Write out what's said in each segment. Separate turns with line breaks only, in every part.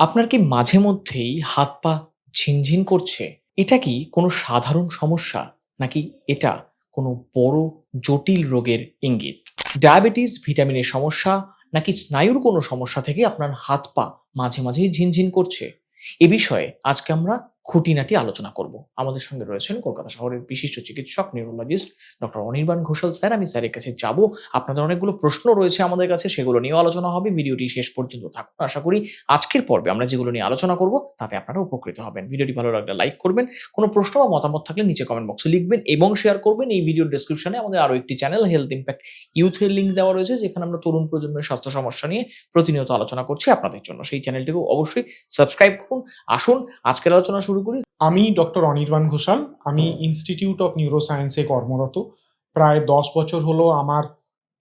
আপনার কি মাঝে মধ্যেই হাত পা ঝিনঝিন করছে? এটা কি কোনো সাধারণ সমস্যা? নাকি এটা কোনো বড় জটিল রোগের ইঙ্গিত? ডায়াবেটিস, ভিটামিনের সমস্যা নাকি স্নায়ুর কোনো সমস্যা থেকে আপনার হাত পা মাঝে, মাঝেই ঝিনঝিন করছে? এ বিষয়ে আজকে আমরা খুঁটিনাটি আলোচনা করব। আমাদের সঙ্গে রয়েছেন কলকাতা শহরের বিশিষ্ট চিকিৎসক, neurologist doctor Anirban Ghoshal sir. আমি স্যারের কাছে যাব। আপনাদের অনেকগুলো প্রশ্ন রয়েছে আমাদের কাছে, সেগুলো নিয়েও আলোচনা হবে। ভিডিওটি শেষ পর্যন্ত থাকুন। আশা করি আজকের পর্বে আমরা যেগুলো নিয়ে আলোচনা করব, তাতে আপনারা উপকৃত হবেন। ভিডিওটি ভালো লাগলে লাইক করবেন। কোনো প্রশ্ন বা মতামত থাকলে নিচে কমেন্ট বক্সে লিখবেন এবং শেয়ার করবেন। এই ভিডিওর ডেসক্রিপশনে আমাদের আরও একটি চ্যানেল হেলথ ইম্প্যাক্ট ইউথের লিঙ্ক দেওয়া রয়েছে, যেখানে আমরা তরুণ প্রজন্মের স্বাস্থ্য সমস্যা নিয়ে প্রতিনিয়ত আলোচনা করছি আপনাদের জন্য। সেই চ্যানেলটিকেও অবশ্যই সাবস্ক্রাইব করুন। আসুন, আজকের আলোচনা শুরু করি।
আমি ডক্টর অনির্বাণ ঘোষাল আমি ইনস্টিটিউট অফ নিউরোসায়েন্সে কর্মরত। প্রায় দশ বছর হলো আমার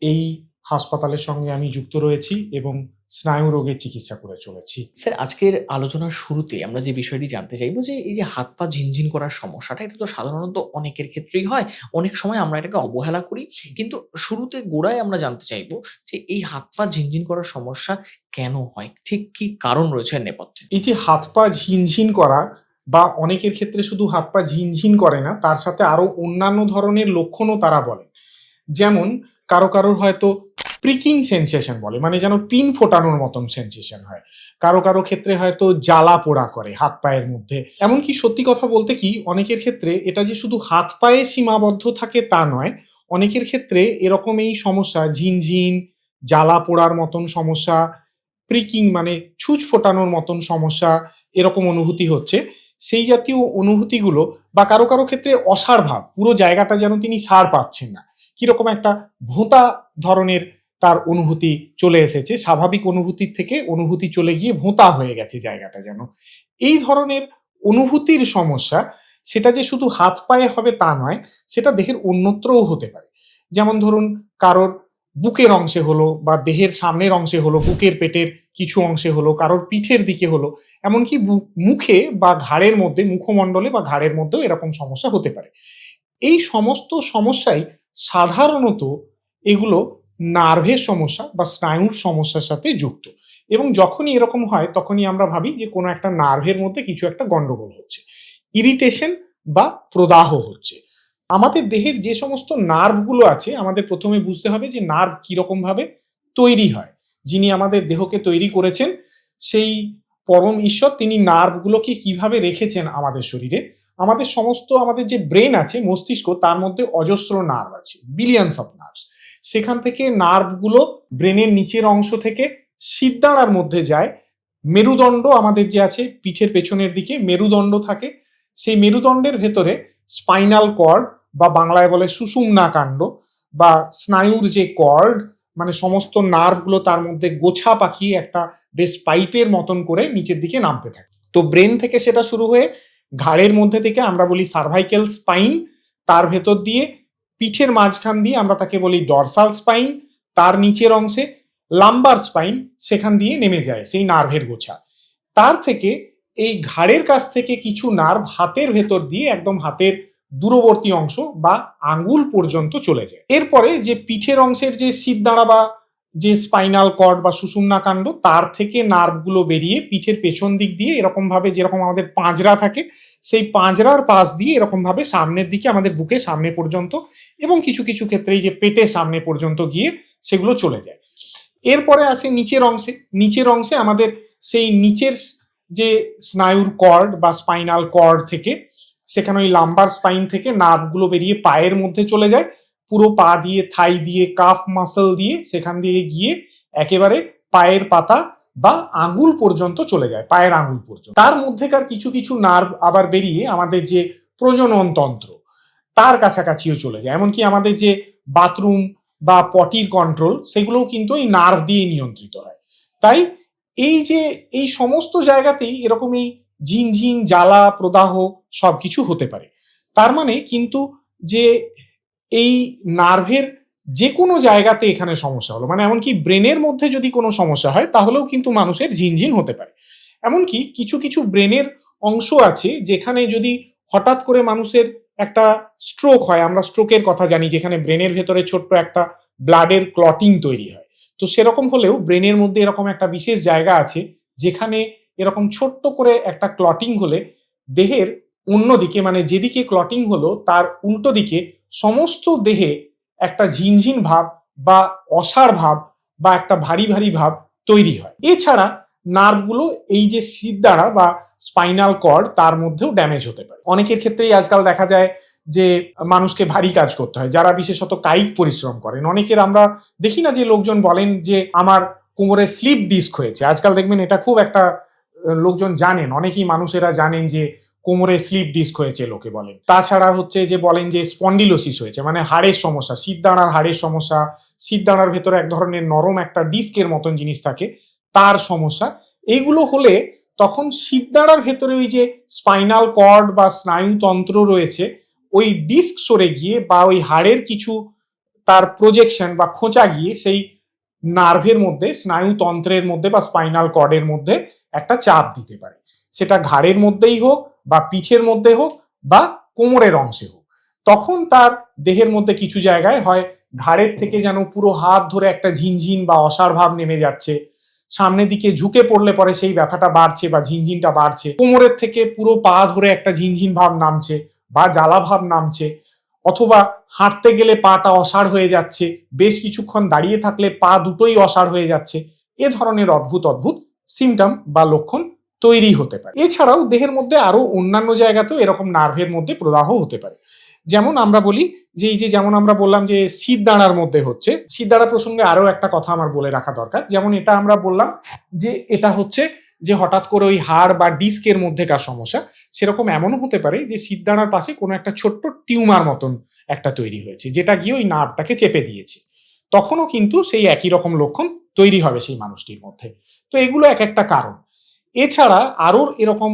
এই হাসপাতালের সঙ্গে আমি যুক্ত রয়েছি এবং স্নায়ু রোগের চিকিৎসা করে চলেছি।
স্যার আজকের আলোচনার শুরুতে আমরা যে বিষয়টি জানতে চাইব যে এই যে হাত পা ঝিনঝিন করার সমস্যাটা এটা তো সাধারণত অনেকের ক্ষেত্রেই হয়। অনেক সময় আমরা এটাকে অবহেলা করি। কিন্তু শুরুতে গোড়ায় আমরা জানতে চাইব যে এই হাত পা ঝিনঝিন করার সমস্যা কেন হয়? ঠিক কি কারণ রয়েছে নেপথ্যে?
এই যে হাত পা ঝিনঝিন করা বা অনেকের ক্ষেত্রে শুধু হাত পা ঝিনঝিন করে না, তার সাথে আরও অন্যান্য ধরনের লক্ষণও তারা বলেন। যেমন কারও কারোর হয়তো প্রিকিং সেন্সেশন বলে মানে যেন পিন ফোটানোর মতন সেন্সেশন হয়। কারও কারও ক্ষেত্রে হয়তো জ্বালা পোড়া করে হাত পায়ের মধ্যে। এমনকি সত্যি কথা বলতে কি, অনেকের ক্ষেত্রে এটা যে শুধু হাত পায়ে সীমাবদ্ধ থাকে তা নয়, অনেকের ক্ষেত্রে এরকম এই সমস্যা, ঝিনঝিন, জ্বালা পোড়ার মতন সমস্যা প্রিকিং মানে ছুঁচ ফোটানোর মতন সমস্যা এরকম অনুভূতি হচ্ছে। সেই জাতীয় অনুভূতিগুলো বা কারও কারও ক্ষেত্রে অসার ভাব, পুরো জায়গাটা যেন তিনি সার পাচ্ছেন না। কীরকম একটা ভোঁতা ধরনের তার অনুভূতি চলে এসেছে, স্বাভাবিক অনুভূতির থেকে অনুভূতি চলে গিয়ে ভোঁতা হয়ে গেছে জায়গাটা যেন। এই ধরনের অনুভূতির সমস্যা, সেটা যে শুধু হাত পায়ে হবে তা নয়, সেটা দেহের অন্যত্রও হতে পারে। যেমন ধরুন, কারোর বুকের অংশে হলো বা দেহের সামনের অংশে হলো, বুকের পেটের কিছু অংশে হলো, কারোর পিঠের দিকে হলো, এমনকি মুখে বা ঘাড়ের মধ্যে, মুখমণ্ডলে বা ঘাড়ের মধ্যেও এরকম সমস্যা হতে পারে। এই সমস্ত সমস্যাই সাধারণত এগুলো নার্ভের সমস্যা বা স্নায়ুর সমস্যার সাথে যুক্ত। এবং যখনই এরকম হয়, তখনই আমরা ভাবি যে কোনো একটা নার্ভের মধ্যে কিছু একটা গন্ডগোল হচ্ছে। ইরিটেশন বা প্রদাহ হচ্ছে। আমাদের দেহের যে সমস্ত নার্ভগুলো আছে, আমাদের প্রথমে বুঝতে হবে যে নার্ভ কীরকম ভাবে তৈরি হয়। যিনি আমাদের দেহকে তৈরি করেছেন, সেই পরম ঈশ্বর তিনি নার্ভগুলোকে কীভাবে রেখেছেন আমাদের শরীরে, আমাদের সমস্ত আমাদের যে ব্রেন আছে, মস্তিষ্ক, তার মধ্যে অজস্র নার্ভ আছে বিলিয়নস অফ নার্ভস সেখান থেকে নার্ভগুলো ব্রেনের নিচের অংশ থেকে সিদ্ধাড়ার মধ্যে যায়। মেরুদণ্ড আমাদের যে আছে, পিঠের পেছনের দিকে মেরুদণ্ড থাকে। সেই মেরুদণ্ডের ভেতরে স্পাইনাল কর্ড বা বাংলায় বলে সুষুম্না কাণ্ড বা স্নায়ুর যে কর্ড মানে সমস্ত নার্ভগুলো তার মধ্যে গোছা পাকিয়ে একটা বেশ পাইপের মতন করে নিচের দিকে নামতে থাকে। তো ব্রেন থেকে সেটা শুরু হয়ে ঘাড়ের মধ্যে থেকে আমরা বলি সার্ভাইকেল স্পাইন তার ভেতর দিয়ে পিঠের মাঝখান দিয়ে আমরা তাকে বলি ডরসাল স্পাইন তার নিচের অংশে লাম্বার স্পাইন সেখান দিয়ে নেমে যায় সেই নার্ভের গোছা। তার থেকে এই ঘাড়ের কাছ থেকে কিছু নার্ভ হাতের ভেতর দিয়ে একদম হাতের দূরবর্তী অংশ বা আঙ্গুল পর্যন্ত চলে যায়। এরপরে যে পিঠের অংশের যে সিদ্ধাঁড়া বা যে স্পাইনাল কর্ড বা সুষুম্না কাণ্ড, তার থেকে নার্ভগুলো বেরিয়ে পিঠের পেছন দিক দিয়ে এরকম ভাবে যেরকম আমাদের পাঁজরা থাকে, সেই পাঁজরার পাশ দিয়ে এরকম ভাবে সামনের দিকে আমাদের বুকে সামনে পর্যন্ত এবং কিছু কিছু ক্ষেত্রে যে পেটে সামনে পর্যন্ত গিয়ে সেগুলো চলে যায়। এরপরে আসে নিচের অংশে। নিচের অংশে আমাদের সেই নিচের যে স্নায়ুর কর্ড বা স্পাইনাল কর্ড থেকে সেখানে ওই লাম্বার স্পাইন থেকে নার্ভগুলো বেরিয়ে পায়ের মধ্যে চলে যায়। পুরো পা দিয়ে, থাই দিয়ে কাফ মাসল দিয়ে সেখান দিয়ে গিয়ে একেবারে পায়ের পাতা বা আঙ্গুল পর্যন্ত চলে যায়, পায়ের আঙ্গুল পর্যন্ত। তার মধ্যেকার কিছু কিছু নার্ভ আবার বেরিয়ে আমাদের যে প্রজনন তন্ত্র, তার কাছাকাছিও চলে যায়। এমনকি আমাদের যে বাথরুম বা পটির কন্ট্রোল সেগুলোও কিন্তু এই নার্ভ দিয়ে নিয়ন্ত্রিত হয়। তাই এই যে, এই সমস্ত জায়গাতেই এরকম এই ঝিনঝিন জ্বালা, প্রদাহ সবকিছু হতে পারে। তার মানে কিন্তু যে এই নার্ভের যে কোনো জায়গাতে এখানে সমস্যা হলো। মানে এমনকি ব্রেনের মধ্যে যদি কোনো সমস্যা হয়, তাহলেও কিন্তু মানুষের ঝিনঝিন হতে পারে। এমনকি কিছু কিছু ব্রেনের অংশ আছে, যেখানে যদি হঠাৎ করে মানুষের একটা স্ট্রোক হয়, আমরা স্ট্রোকের কথা জানি, যেখানে ব্রেনের ভেতরে ছোট্ট একটা ব্লাডের ক্লটিং তৈরি হয়। তো সেরকম হলেও ব্রেনের মধ্যে এরকম একটা বিশেষ জায়গা আছে, যেখানে এরকম ছোট্ট করে একটা ক্লটিং হলে দেহের অন্যদিকে মানে যেদিকে ক্লটিং হলো তার উল্টো দিকে সমস্ত দেহে একটা ঝিনঝিন ভাব বা অসাড় ভাব বা একটা ভারী ভারী ভাব তৈরি হয়। এছাড়া নার্ভগুলো এই যে শীত দ্বারা বা স্পাইনাল কর্ড তার মধ্যেও ড্যামেজ হতে পারে। অনেকের ক্ষেত্রেই আজকাল দেখা যায় যে মানুষকে ভারী কাজ করতে হয়, যারা বিশেষত কায়িক পরিশ্রম করেন। অনেকের আমরা দেখি না যে লোকজন বলেন যে, আমার কোমরে স্লিপ ডিস্ক হয়েছে। আজকাল দেখবেন এটা খুব একটা লোকজন জানেন, অনেকেই মানুষেরা জানেন যে কোমরে স্লিপ ডিস্ক হয়েছে লোকে বলেন। তাছাড়া হচ্ছে যে বলেন যে স্পন্ডিলোসিস হয়েছে মানে হাড়ের সমস্যা শীতদাঁড়ার হাড়ের সমস্যা শীতদাঁড়ার ভেতরে এক ধরনের নরম একটা ডিস্কের মতন জিনিস থাকে, তার সমস্যা। এইগুলো হলে তখন শীতদাঁড়ার ভেতরে ওই যে স্পাইনাল কর্ড বা স্নায়ুতন্ত্র রয়েছে, ওই ডিস্ক সরে গিয়ে বা ওই হাড়ের কিছু তার প্রজেকশন বা খোঁচা গিয়ে সেই নার্ভের মধ্যে, স্নায়ুতন্ত্রের মধ্যে বা স্পাইনাল কর্ডের মধ্যে একটা চাপ দিতে পারে। সেটা ঘাড়ের মধ্যেই হোক বা পিঠের মধ্যে হোক বা কোমরের অংশে হোক। তখন তার দেহের মধ্যে কিছু জায়গায় হয় ঘাড়ের থেকে যেন পুরো হাত ধরে একটা ঝিনঝিন বা অসার ভাব নেমে যাচ্ছে। সামনের দিকে ঝুঁকে পড়লে পরে সেই ব্যথাটা বাড়ছে বা ঝিনঝিনটা বাড়ছে। কোমরের থেকে পুরো পা ধরে একটা ঝিনঝিন ভাব নামছে বা জ্বালা ভাব নামছে। অথবা হাঁটতে গেলে পাটা অসাড় হয়ে যাচ্ছে, বেশ কিছুক্ষণ দাঁড়িয়ে থাকলে পা দুটোই অসাড় হয়ে যাচ্ছে। এ ধরনের অদ্ভুত অদ্ভুত সিমটম বা লক্ষণ তৈরি হতে পারে। এছাড়াও দেহের মধ্যে আরও অন্যান্য জায়গাতেও এরকম নার্ভের মধ্যে প্রদাহ হতে পারে। যেমন আমরা বলি যে, এই যে যেমন আমরা বললাম যে দাঁড়ার মধ্যে হচ্ছে দাঁড়া প্রসঙ্গে আরও একটা কথা আমার বলে রাখা দরকার। যেমন এটা আমরা বললাম যে, এটা হচ্ছে যে, হঠাৎ করে ওই হাড় বা ডিস্কের মধ্যেকার সমস্যা, সেরকম এমনও হতে পারে যে দাঁড়ার পাশে কোনো একটা ছোট্ট টিউমার মতন একটা তৈরি হয়েছে, যেটা গিয়ে ওই নার্ভটাকে চেপে দিয়েছে। তখনও কিন্তু সেই একই রকম লক্ষণ তৈরি হবে সেই মানুষটির মধ্যে। তো এগুলো এক একটা কারণ। এছাড়া আরও এরকম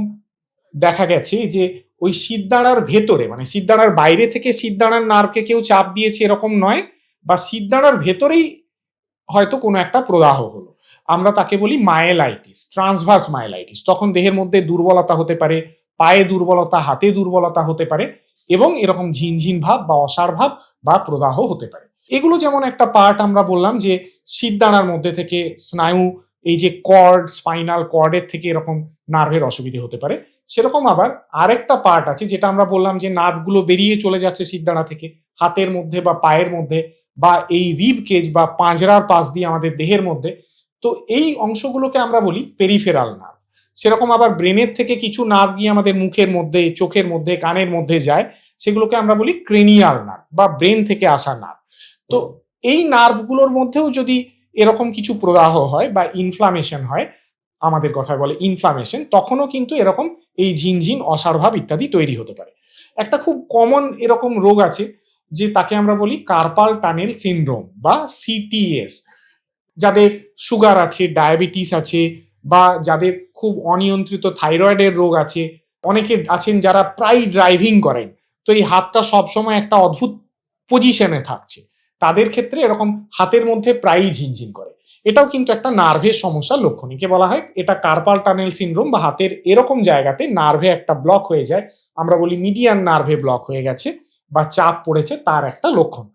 দেখা গেছে যে ওই সিদ্ধাড়ার ভেতরে মানে সিদ্ধাড়ার বাইরে থেকে সিদ্ধাড়ার নার্ভকে কেউ চাপ দিয়েছে এরকম নয়, বা সিদ্ধাড়ার ভেতরেই হয়তো কোনো একটা প্রদাহ হলো। আমরা তাকে বলি মায়েলাইটিস, ট্রান্সভার্স মায়েলাইটিস। তখন দেহের মধ্যে দুর্বলতা হতে পারে, পায়ে দুর্বলতা, হাতে দুর্বলতা হতে পারে, এবং এরকম ঝিনঝিন ভাব বা অসার ভাব বা প্রদাহ হতে পারে। এগুলো যেমন একটা পার্ট আমরা বললাম যে শীতদানার মধ্যে থেকে স্নায়ু, এই যে কর্ড স্পাইনাল কর্ডের থেকে এরকম নার্ভের অসুবিধে হতে পারে। সেরকম আবার আরেকটা পার্ট আছে যেটা আমরা বললাম যে নার্ভগুলো বেরিয়ে চলে যাচ্ছে শীতদানা থেকে, হাতের মধ্যে বা পায়ের মধ্যে বা এই রিব কেজ বা পাঁজরার পাশ দিয়ে আমাদের দেহের মধ্যে। তো এই অংশগুলোকে আমরা বলি পেরিফেরাল নার্ভ সেরকম আবার ব্রেনের থেকে কিছু নার্ভ গিয়ে আমাদের মুখের মধ্যে, চোখের মধ্যে, কানের মধ্যে যায়, সেগুলোকে আমরা বলি ক্রেনিয়াল নার্ভ বা ব্রেন থেকে আসা নার্ভ তো এই নার্ভগুলোর মধ্যেও যদি এরকম কিছু প্রদাহ হয় বা ইনফ্লামেশন হয় আমাদের কথায় বলে ইনফ্লামেশন তখনও কিন্তু এরকম এই ঝিনঝিন অসারভাব ইত্যাদি তৈরি হতে পারে। একটা খুব কমন এরকম রোগ আছে যে তাকে আমরা বলি কার্পাল টানেল সিনড্রোম বা সিটিএস যাদের সুগার আছে ডায়াবেটিস আছে বা যাদের খুব অনিয়ন্ত্রিত থাইরয়েডের রোগ আছে অনেকে আছেন যারা প্রায় ড্রাইভিং করেন। তো এই হাতটা সবসময় একটা অদ্ভুত পজিশনে থাকছে। তাদের ক্ষেত্রে এরকম হাতের মধ্যে প্রায়ই ঝিনঝিন করে। এটাও কিন্তু একটা নার্ভের সমস্যার লক্ষণ একে বলা হয়। এটা কার্পাল টানেল সিনড্রোম বা হাতের এরকম জায়গাতে নার্ভে একটা ব্লক হয়ে যায়। আমরা বলি মিডিয়ান নার্ভে ব্লক হয়ে গেছে বা চাপ পড়েছে তার একটা লক্ষণ।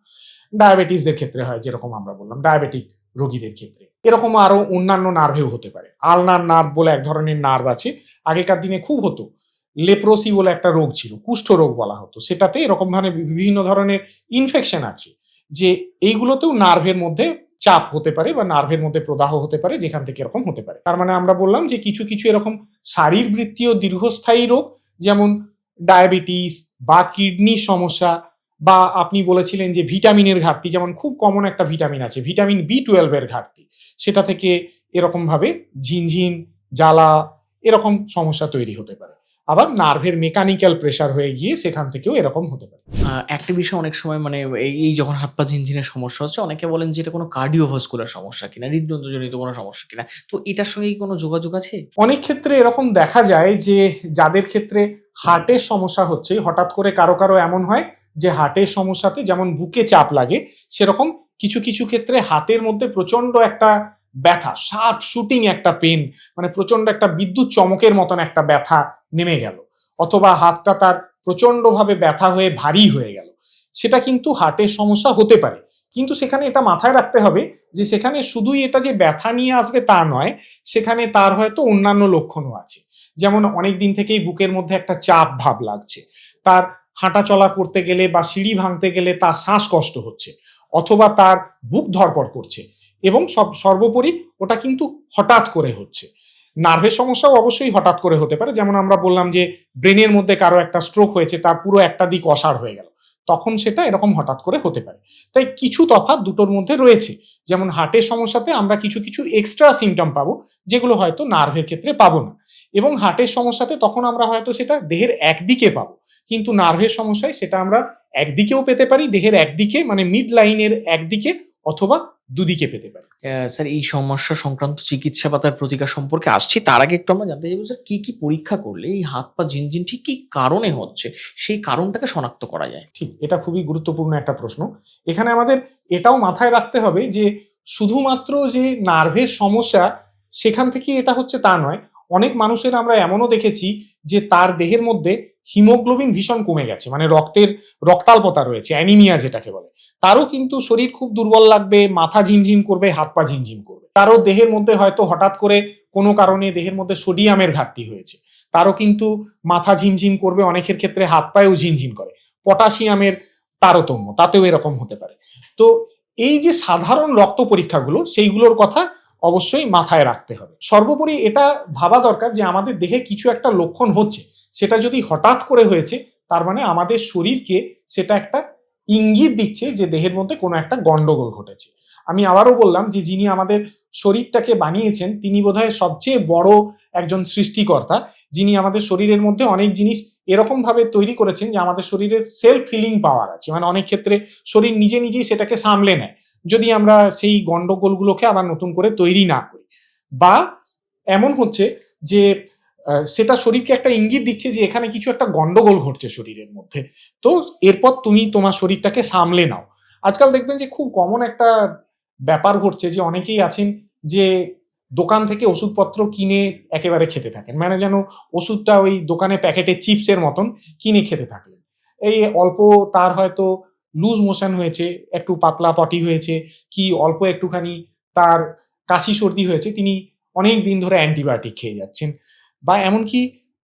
ডায়াবেটিসদের ক্ষেত্রে হয় যেরকম আমরা বললাম, ডায়াবেটিক রোগীদের ক্ষেত্রে। এরকম আরও অন্যান্য নার্ভেও হতে পারে। আলনার নার্ভ বলে এক ধরনের নার্ভ আছে। আগেকার দিনে খুব হতো। লেপ্রোসি বলে একটা রোগ ছিল কুষ্ঠ রোগ বলা হতো। সেটাতে এরকম ধরনের বিভিন্ন ধরনের ইনফেকশন আছে। যে এইগুলোতেও নার্ভের মধ্যে চাপ হতে পারে বা নার্ভের মধ্যে প্রদাহ হতে পারে, যেখান থেকে এরকম হতে পারে। তার মানে আমরা বললাম যে কিছু কিছু এরকম শারীরবৃত্তীয় দীর্ঘস্থায়ী রোগ, যেমন ডায়াবেটিস বা কিডনির সমস্যা বা আপনি বলেছিলেন যে ভিটামিনের ঘাটতি, যেমন খুব কমন একটা ভিটামিন আছে, ভিটামিন বি টুয়েলভের ঘাটতি। সেটা থেকে এরকমভাবে ঝিনঝিন, জ্বালা, এরকম সমস্যা তৈরি হতে পারে। আবার নার্ভের মেকানিক্যাল প্রেশার হয়ে গিয়ে সেখান থেকেও এরকম হতে পারে।
একটা বিষয় অনেক সময় মানে এই যখন হাত পা ঝিনঝিনের সমস্যা হচ্ছে অনেকে বলেন যে এটা কোনো কার্ডিওভাস্কুলার সমস্যা কিনা হৃদযন্ত্রজনিত কোনো সমস্যা কিনা। তো এটার সঙ্গে কি কোনো যোগাযোগ আছে?
অনেক ক্ষেত্রে এরকম দেখা যায় যে যাদের ক্ষেত্রে হার্টের সমস্যা হচ্ছে হঠাৎ করে কারও কারও এমন হয় যে হার্টের সমস্যাতে যেমন বুকে চাপ লাগে সেরকম কিছু কিছু ক্ষেত্রে হাতের মধ্যে প্রচণ্ড একটা ব্যথা শার্প শুটিং একটা পেন মানে প্রচণ্ড একটা বিদ্যুৎ চমকের মতন একটা ব্যথা নেমে গেল, অথবা হাতটা তার প্রচন্ডভাবে ব্যথা হয়ে ভারী হয়ে গেল। সেটা কিন্তু হার্টের সমস্যা হতে পারে। কিন্তু সেখানে এটা মাথায় রাখতে হবে যে সেখানে শুধুই এটা যে ব্যথা নিয়ে আসবে তা নয়, সেখানে তার হয়তো অন্যান্য লক্ষণও আছে। যেমন অনেক দিন থেকেই বুকের মধ্যে একটা চাপ ভাব লাগছে। তার হাঁটা চলা করতে গেলে বা সিঁড়ি ভাঙতে গেলে তার শ্বাসকষ্ট হচ্ছে, অথবা তার বুক ধরপড় করছে এবং সব, সর্বোপরি ওটা কিন্তু হঠাৎ করে হচ্ছে। নার্ভের সমস্যাও অবশ্যই হঠাৎ করে হতে পারে। যেমন আমরা বললাম যে, ব্রেনের মধ্যে কারও একটা স্ট্রোক হয়েছে, তার পুরো একটা দিক অসাড় হয়ে গেল। তখন সেটা এরকম হঠাৎ করে হতে পারে। তাই কিছু তফাৎ দুটোর মধ্যে রয়েছে। যেমন হার্টের সমস্যাতে আমরা কিছু কিছু এক্সট্রা সিমটম পাবো, যেগুলো হয়তো নার্ভের ক্ষেত্রে পাবো না। এবং হার্টের সমস্যাতে তখন আমরা হয়তো সেটা দেহের একদিকে পাবো। কিন্তু নার্ভের সমস্যায় সেটা আমরা একদিকেও পেতে পারি, দেহের একদিকে মানে মিড লাইনের একদিকে অথবা দুদিকে পেতে পারি।
স্যার এই সমস্যা সংক্রান্ত চিকিৎসা বা তার প্রতিকার সম্পর্কে আসছি। তার আগে একটু আমরা জানতে চাইব স্যার কি কি পরীক্ষা করলে এই হাত পা ঝিনঝিন ঠিক কি কারণে হচ্ছে? সেই কারণটাকে শনাক্ত করা যায়।
ঠিক এটা খুবই গুরুত্বপূর্ণ একটা প্রশ্ন। এখানে আমাদের এটাও মাথায় রাখতে হবে যে শুধুমাত্র যে নার্ভের সমস্যা সেখান থেকে এটা হচ্ছে তা নয়। অনেক মানুষের আমরা এমনও দেখেছি যে তার দেহের মধ্যে হিমোগ্লোবিন ভীষণ কমে গেছে মানে রক্তের রক্তাল্পতা রয়েছে, অ্যানিমিয়া যেটাকে বলে। তারও কিন্তু শরীর খুব দুর্বল লাগবে, মাথা ঝিমঝিম করবে, হাত পা ঝিমঝিম করবে। তারও দেহের মধ্যে হয়তো হঠাৎ করে কোনো কারণে দেহের মধ্যে সোডিয়ামের ঘাটতি হয়েছে। তারও কিন্তু মাথা ঝিমঝিম করবে, অনেকের ক্ষেত্রে হাত পায়েও ঝিমঝিম করে। পটাশিয়ামের তারতম্য, তাতেও এরকম হতে পারে। তো এই যে সাধারণ রক্ত পরীক্ষাগুলো, সেইগুলোর কথা অবশ্যই মাথায় রাখতে হবে। সর্বোপরি এটা ভাবা দরকার যে আমাদের দেহে কিছু একটা লক্ষণ হচ্ছে। সেটা যদি হঠাৎ করে হয়েছে, তার মানে আমাদের শরীরকে সেটা একটা ইঙ্গিত দিচ্ছে যে দেহের মধ্যে কোনো একটা গন্ডগোল ঘটেছে। আমি আবারও বললাম যে যিনি আমাদের শরীরটাকে বানিয়েছেন, তিনি বোধহয় সবচেয়ে বড় একজন সৃষ্টিকর্তা, যিনি আমাদের শরীরের মধ্যে অনেক জিনিস এরকমভাবে তৈরি করেছেন যে আমাদের শরীরের সেলফ হিলিং পাওয়ার আছে। মানে অনেক ক্ষেত্রে শরীর নিজে নিজেই সেটাকে সামলে নেয়। যদি আমরা সেই গন্ডগোলগুলোকে আবার নতুন করে তৈরি না করি বা এমন হচ্ছে যে সেটা শরীরকে একটা ইঙ্গিত দিচ্ছে যে এখানে কিছু একটা গন্ডগোল ঘটছে শরীরের মধ্যে। তো এরপর তুমি তোমার শরীরটাকে সামলে নাও। আজকাল দেখবেন যে খুব কমন একটা ব্যাপার ঘটছে যে অনেকেই আছেন যে দোকান থেকে ওষুধপত্র কিনে একেবারে খেতে থাকেন। মানে যেন ওষুধটা ওই দোকানে প্যাকেটে চিপসের মতন কিনে খেতে থাকলেন। এই অল্প তার হয়তো লুজ মোশন হয়েছে, একটু পাতলা পটি হয়েছে, কি অল্প একটুখানি তার কাশি সর্দি হয়েছে, তিনি অনেক দিন ধরে অ্যান্টিবায়োটিক খেয়ে যাচ্ছেন। বা এমনকি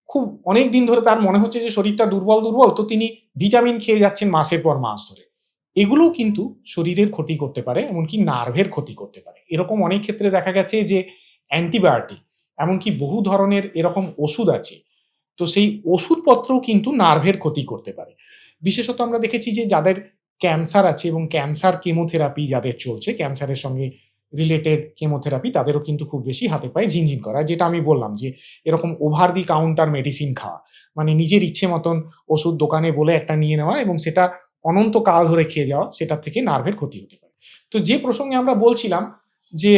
খুব অনেক দিন ধরে তার মনে হচ্ছে যে শরীরটা দুর্বল দুর্বল, তো তিনি ভিটামিন খেয়ে যাচ্ছেন মাসের পর মাস ধরে। এগুলোও কিন্তু শরীরের ক্ষতি করতে পারে, এমনকি নার্ভের ক্ষতি করতে পারে। এরকম অনেক ক্ষেত্রে দেখা গেছে যে অ্যান্টিবায়োটিক, এমনকি বহু ধরনের এরকম ওষুধ আছে, তো সেই ওষুধপত্রও কিন্তু নার্ভের ক্ষতি করতে পারে। বিশেষত আমরা দেখেছি যে যাদের ক্যান্সার আছে এবং ক্যান্সার কেমোথেরাপি যাদের চলছে, ক্যান্সারের সঙ্গে রিলেটেড কেমোথেরাপি তাদেরও কিন্তু খুব বেশি হাতে পায়ে ঝিনঝিন করা। যেটা আমি বললাম যে, এরকম ওভার দি কাউন্টার মেডিসিন খাওয়া। মানে নিজের ইচ্ছে মতন ওষুধ দোকানে বলে একটা নিয়ে নেওয়া এবং সেটা অনন্ত কাল ধরে খেয়ে যাওয়া, সেটার থেকে নার্ভের ক্ষতি হতে পারে। তো যে প্রসঙ্গে আমরা বলছিলাম যে,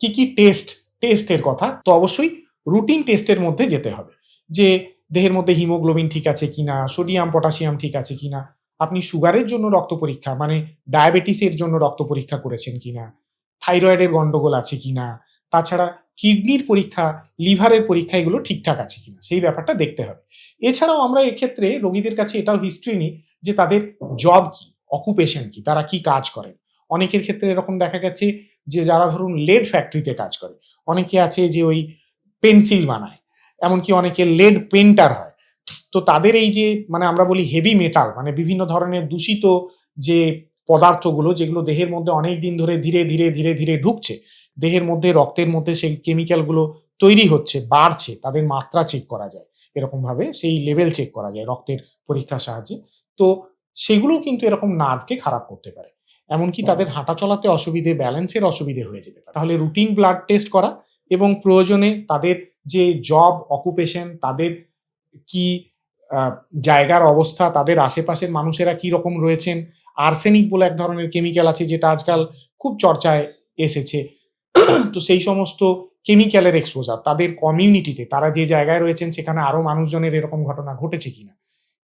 কি কি টেস্ট টেস্টের কথা, তো অবশ্যই রুটিন টেস্টের মধ্যে যেতে হবে। যে, দেহের মধ্যে হিমোগ্লোবিন ঠিক আছে কিনা সোডিয়াম পটাশিয়াম ঠিক আছে কিনা, আপনি সুগারের জন্য রক্ত পরীক্ষা মানে ডায়াবেটিসের জন্য রক্ত পরীক্ষা করেছেন কিনা থাইরয়েডের গন্ডগোল আছে কিনা, তাছাড়া কিডনির পরীক্ষা, লিভারের পরীক্ষা এগুলো ঠিকঠাক আছে কিনা, সেই ব্যাপারটা দেখতে হবে। এছাড়াও আমরা এক্ষেত্রে রোগীদের কাছে এটাও হিস্ট্রি নিই যে তাদের জব কি অকুপেশন কি, তারা কি কাজ করেন। অনেকের ক্ষেত্রে এরকম দেখা গেছে যে যারা ধরুন লেড ফ্যাক্টরিতে কাজ করে, অনেকে আছে যে ওই পেন্সিল বানায়, এমনকি অনেকে লেড পেন্টার হয়। তো তাদের এই যে মানে আমরা বলি হেভি মেটাল মানে বিভিন্ন ধরনের দূষিত যে পদার্থগুলো যেগুলো দেহের মধ্যে অনেক দিন ধরে ধীরে ধীরে ধীরে ধীরে ঢুকছে দেহের মধ্যে রক্তের মধ্যে সেই কেমিক্যালগুলো তৈরি হচ্ছে বাড়ছে তাদের মাত্রা চেক করা যায়। এরকমভাবে সেই লেভেল চেক করা যায় রক্তের পরীক্ষার সাহায্যে। তো সেগুলো কিন্তু এরকম নার্ভকে খারাপ করতে পারে। এমনকি তাদের হাঁটা চলাতে অসুবিধে ব্যালেন্সের অসুবিধে হয়ে যেতে পারে। তাহলে রুটিন ব্লাড টেস্ট করা এবং প্রয়োজনে তাদের যে জব অকুপেশন তাদের কি জায়গার অবস্থা, তাদের আশেপাশের মানুষেরা কি রকম রয়েছেন? আর্সেনিক বলে এক ধরনের কেমিক্যাল আছে যেটা আজকাল খুব চর্চায় এসেছে। তো সেই সমস্ত কেমিক্যালের এক্সপোজার তাদের কমিউনিটিতে তারা যে জায়গায় রয়েছেন সেখানে আরও মানুষজনের এরকম ঘটনা ঘটেছে কিনা?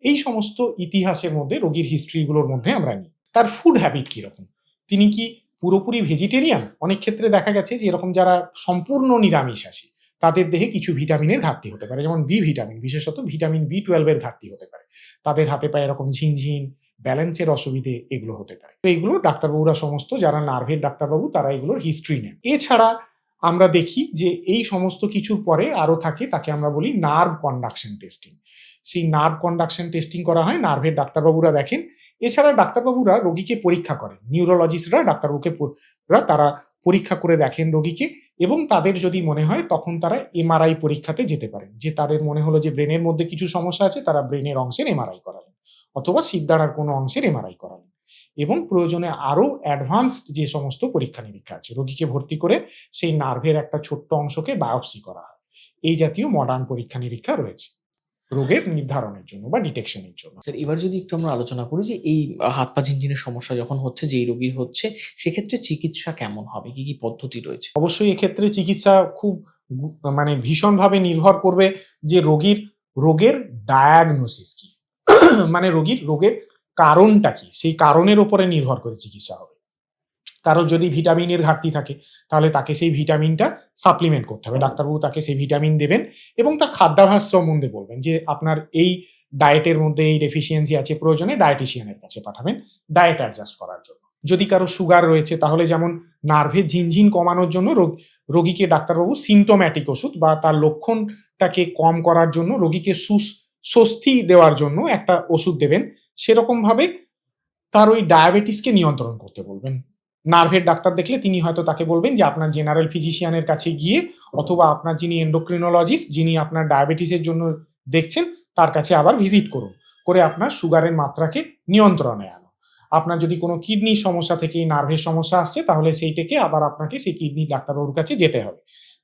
এই সমস্ত ইতিহাসের মধ্যে, রোগীর হিস্ট্রিগুলোর মধ্যে আমরা নিই। তার ফুড হ্যাবিট কীরকম? তিনি কি পুরোপুরি ভেজিটেরিয়ান অনেক ক্ষেত্রে দেখা গেছে যে এরকম যারা সম্পূর্ণ নিরামিষাশী তাদের দেহে কিছু ভিটামিনের ঘাটতি হতে পারে, যেমন বি ভিটামিন বিশেষত ভিটামিন বি টুয়েলভের ঘাটতি হতে পারে। তাদের হাতে পায়ে এরকম ঝিনঝিন ব্যালেন্সের অসুবিধে এগুলো হতে পারে। তো এগুলো ডাক্তারবাবুরা সমস্ত, যারা নার্ভের ডাক্তারবাবু, তারা এগুলোর হিস্ট্রি নেন। এছাড়া আমরা দেখি যে এই সমস্ত কিছুর পরে আরও থাকে, তাকে আমরা বলি নার্ভ কন্ডাকশন টেস্টিং সেই নার্ভ কন্ডাকশন টেস্টিং করা হয়, নার্ভের ডাক্তারবাবুরা দেখেন। এছাড়া ডাক্তারবাবুরা রোগীকে পরীক্ষা করেন। নিউরোলজিস্টরা ডাক্তারবাবুকে তারা পরীক্ষা করে দেখেন রোগীকে এবং তাদের যদি মনে হয়, তখন তারা এমআরআই পরীক্ষাতে যেতে পারেন। যে তাদের মনে হলো যে ব্রেনের মধ্যে কিছু সমস্যা আছে, তারা ব্রেনের অংশের এমআরআই করালেন অথবা সিদ্ধারার কোনো অংশের এমআরআই করালেন এবং প্রয়োজনে আরও অ্যাডভান্সড যে সমস্ত পরীক্ষা নিরীক্ষা আছে, রোগীকে ভর্তি করে সেই নার্ভের একটা ছোট্ট অংশকে বায়োপসি করা হয়। এই জাতীয় মডার্ন পরীক্ষা নিরীক্ষা রয়েছে। রোগের নির্ধারণের জন্য বা ডিটেকশনের জন্য।
স্যার এবার যদি একটু আমরা আলোচনা করি যে এই হাত পা ঝিনঝিনের সমস্যা যখন হচ্ছে যেই রোগীর হচ্ছে সেক্ষেত্রে চিকিৎসা কেমন হবে? কি কি পদ্ধতি রয়েছে?
অবশ্যই এক্ষেত্রে চিকিৎসা খুব মানে ভীষণভাবে নির্ভর করবে যে রোগীর রোগের ডায়াগনোসিস কি। মানে রোগীর রোগের কারণটা কি? সেই কারণের উপরে নির্ভর করে চিকিৎসা হবে। কারও যদি ভিটামিনের ঘাটতি থাকে, তাহলে তাকে সেই ভিটামিনটা সাপ্লিমেন্ট করতে হবে। ডাক্তারবাবু তাকে সেই ভিটামিন দেবেন এবং তার খাদ্যাভাস সম্বন্ধে বলবেন যে আপনার এই ডায়েটের মধ্যে এই ডেফিসিয়েন্সি আছে, প্রয়োজনে ডায়েটিশিয়ানের কাছে পাঠাবেন ডায়েট অ্যাডজাস্ট করার জন্য। যদি কারও সুগার রয়েছে, তাহলে যেমন নার্ভের ঝিনঝিন কমানোর জন্য রোগ, রোগীকে ডাক্তারবাবু সিমটোম্যাটিক ওষুধ বা তার লক্ষণটাকে কম করার জন্য, রোগীকে সুস, স্বস্তি দেওয়ার জন্য একটা ওষুধ দেবেন। সেরকমভাবে তার ওই ডায়াবেটিসকে নিয়ন্ত্রণ করতে বলবেন। নার্ভের ডাক্তার দেখলে তিনি হয়তো তাকে বলবেন যে আপনার জেনারেল ফিজিশিয়ানের কাছে গিয়ে অথবা আপনার যিনি এন্ডোক্রিনোলজিস্ট যিনি আপনার ডায়াবেটিসের জন্য দেখছেন, তার কাছে আবার ভিজিট করুন। করে আপনার সুগারের মাত্রাকে নিয়ন্ত্রণে আনো আপনার যদি কোনো কিডনির সমস্যা থেকে নার্ভের সমস্যা আসছে, তাহলে সেইটাকে আবার আপনাকে সেই কিডনি ডাক্তারবাবুর কাছে যেতে হবে।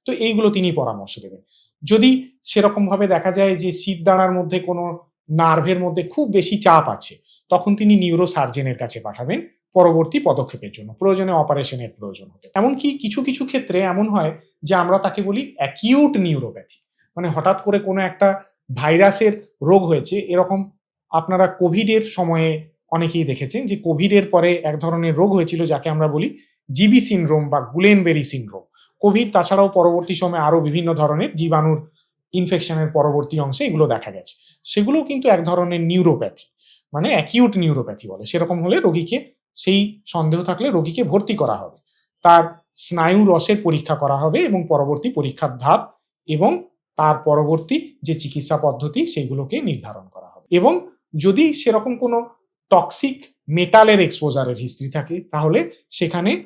তো এইগুলো তিনি পরামর্শ দেবেন। যদি সেরকমভাবে দেখা যায় যে শীত দাঁড়ার মধ্যে কোনো নার্ভের মধ্যে খুব বেশি চাপ আছে, তখন তিনি নিউরো সার্জেনের কাছে পাঠাবেন। পরবর্তী পদক্ষেপের জন্য, প্রয়োজনে অপারেশনের প্রয়োজন হতে। এমনকি কিছু কিছু ক্ষেত্রে এমন হয় যে আমরা তাকে বলি অ্যাকিউট নিউরোপ্যাথি মানে হঠাৎ করে কোনো একটা ভাইরাসের রোগ হয়েছে, এরকম আপনারা কোভিডের সময়ে অনেকেই দেখেছেন যে কোভিডের পরে এক ধরনের রোগ হয়েছিল যাকে আমরা বলি জিবি সিনড্রোম বা গুলেনবেরি সিনড্রোম। কোভিড তাছাড়াও পরবর্তী সময়ে আরও বিভিন্ন ধরনের জীবাণুর ইনফেকশনের পরবর্তী অংশে এগুলো দেখা গেছে। সেগুলো কিন্তু এক ধরনের নিউরোপ্যাথি মানে অ্যাকিউট নিউরোপ্যাথি বলে। সেরকম হলে রোগীকে সেই সন্দেহ থাকলে রোগীকে ভর্তি করা হবে। তার স্নায়ু রসের পরীক্ষা করা হবে এবং পরবর্তী পরীক্ষার ধাপ এবং তার পরবর্তী যে চিকিৎসা পদ্ধতি সেগুলোকে নির্ধারণ করা হবে। এবং যদি সেরকম কোনো টক্সিক মেটালের এক্সপোজারের হিস্ট্রি থাকে, তাহলে সেখানে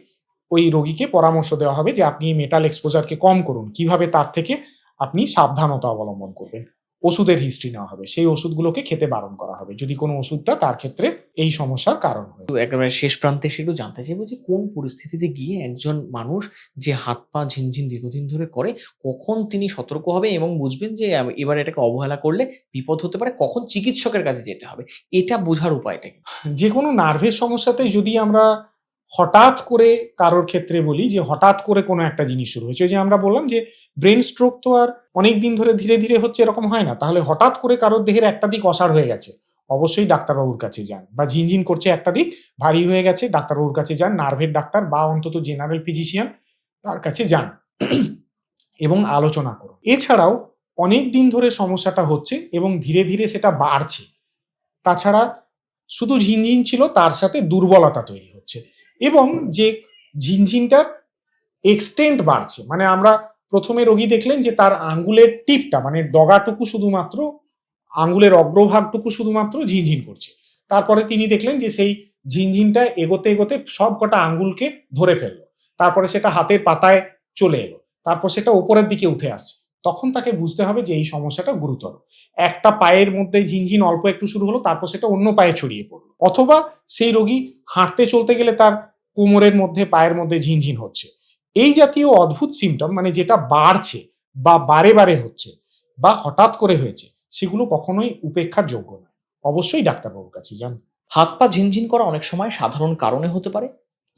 ওই রোগীকে পরামর্শ দেওয়া হবে যে আপনি মেটাল এক্সপোজারকে কম করুন। কীভাবে তার থেকে আপনি সাবধানতা অবলম্বন করবেন। ওষুধের হিস্ট্রি নেওয়া হবে। সেই ওষুধগুলোকে খেতে বারণ করা হবে। যদি কোনো ওষুধটা তার ক্ষেত্রে এই সমস্যার কারণ হয়।
একেবারে শেষ প্রান্তে সেটু জানতে চাইব যে কোন পরিস্থিতিতে গিয়ে একজন মানুষ যে হাত পা ঝিনঝিন দীর্ঘদিন ধরে করে কখন তিনি সতর্ক হবে এবং বুঝবেন যে এবার এটাকে অবহেলা করলে বিপদ হতে পারে কখন চিকিৎসকের কাছে যেতে হবে? এটা বোঝার উপায়টা কি?
যে কোনো নার্ভের সমস্যাতে যদি আমরা হঠাৎ করে কারোর ক্ষেত্রে বলি যে হঠাৎ করে কোনো একটা জিনিস শুরু হয়েছে। যে আমরা বললাম যে ব্রেন স্ট্রোক তো আর অনেক দিন ধরে ধীরে ধীরে হচ্ছে এরকম হয় না। তাহলে হঠাৎ করে কারোর দেহের একটা দিক অসাড় হয়ে গেছে। অবশ্যই ডাক্তারবাবুর কাছে যান বা ঝিনঝিন করছে একটা দিক, ভারী হয়ে গেছে, ডাক্তারবাবুর কাছে যান, নার্ভের ডাক্তার বা অন্তত জেনারেল ফিজিশিয়ান তার কাছে যান এবং আলোচনা করুন। এছাড়াও অনেক দিন ধরে সমস্যাটা হচ্ছে এবং ধীরে ধীরে সেটা বাড়ছে। তাছাড়া শুধু ঝিনঝিন ছিল, তার সাথে দুর্বলতা তৈরি হচ্ছে। এবং যে ঝিনঝিনটার এক্সটেন্ট বাড়ছে মানে আমরা প্রথমে রোগী দেখলেন যে তার আঙ্গুলের টিপটা মানে ডগাটুকু শুধুমাত্র, আঙ্গুলের অগ্রভাগটুকু শুধুমাত্র ঝিনঝিন করছে। তারপরে তিনি দেখলেন যে সেই ঝিনঝিনটা এগোতে এগোতে সব কটা আঙ্গুলকে ধরে ফেলল। তারপরে সেটা হাতের পাতায় চলে এলো। তারপর সেটা উপরের দিকে উঠে আসছে। তখন তাকে বুঝতে হবে যে এই সমস্যাটা গুরুতর। একটা পায়ের মধ্যে ঝিনঝিন অল্প একটু শুরু হলো, তারপর সেটা অন্য পায়ে ছড়িয়ে পড়ল। অথবা সেই রোগী হাঁটতে চলতে গেলে তার কোমরের মধ্যে, পায়ের মধ্যে ঝিনঝিন হচ্ছে। এই জাতীয় অদ্ভুত সিমটম মানে যেটা বাড়ছে বা বারে বারে হচ্ছে বা হঠাৎ করে হয়েছে, সেগুলো কখনোই উপেক্ষার যোগ্য নয়। অবশ্যই ডাক্তারবাবুর কাছে যান।
হাত পা ঝিনঝিন করা অনেক সময় সাধারণ কারণে হতে পারে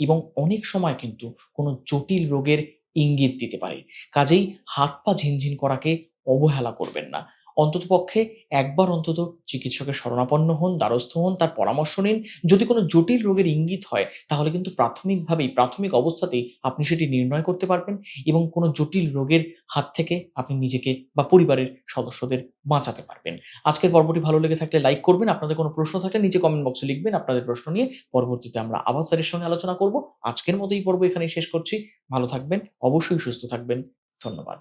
এবং অনেক সময় কিন্তু কোনো জটিল রোগের ইঙ্গিত দিতে পারে। কাজেই হাত পা ঝিনঝিন করাকে অবহেলা করবেন না। অন্ততপক্ষে একবার অন্তত চিকিৎসকের শরণাপন্ন হন, দ্বারস্থ হন, তার পরামর্শ নিন। যদি কোনো জটিল রোগের ইঙ্গিত হয়, তাহলে কিন্তু প্রাথমিকভাবেই, প্রাথমিক অবস্থাতেই আপনি সেটি নির্ণয় করতে পারবেন এবং কোনো জটিল রোগের হাত থেকে আপনি নিজেকে বা পরিবারের সদস্যদের বাঁচাতে পারবেন। আজকের পর্বটি ভালো লেগে থাকলে লাইক করবেন। আপনাদের কোনো প্রশ্ন থাকলে নিচে কমেন্ট বক্সে লিখবেন আপনাদের প্রশ্ন নিয়ে। পরবর্তীতে আমরা আবার স্যারের সঙ্গে আলোচনা করব। আজকের মতো এই পর্ব এখানেই শেষ করছি। ভালো থাকবেন, অবশ্যই সুস্থ থাকবেন। ধন্যবাদ।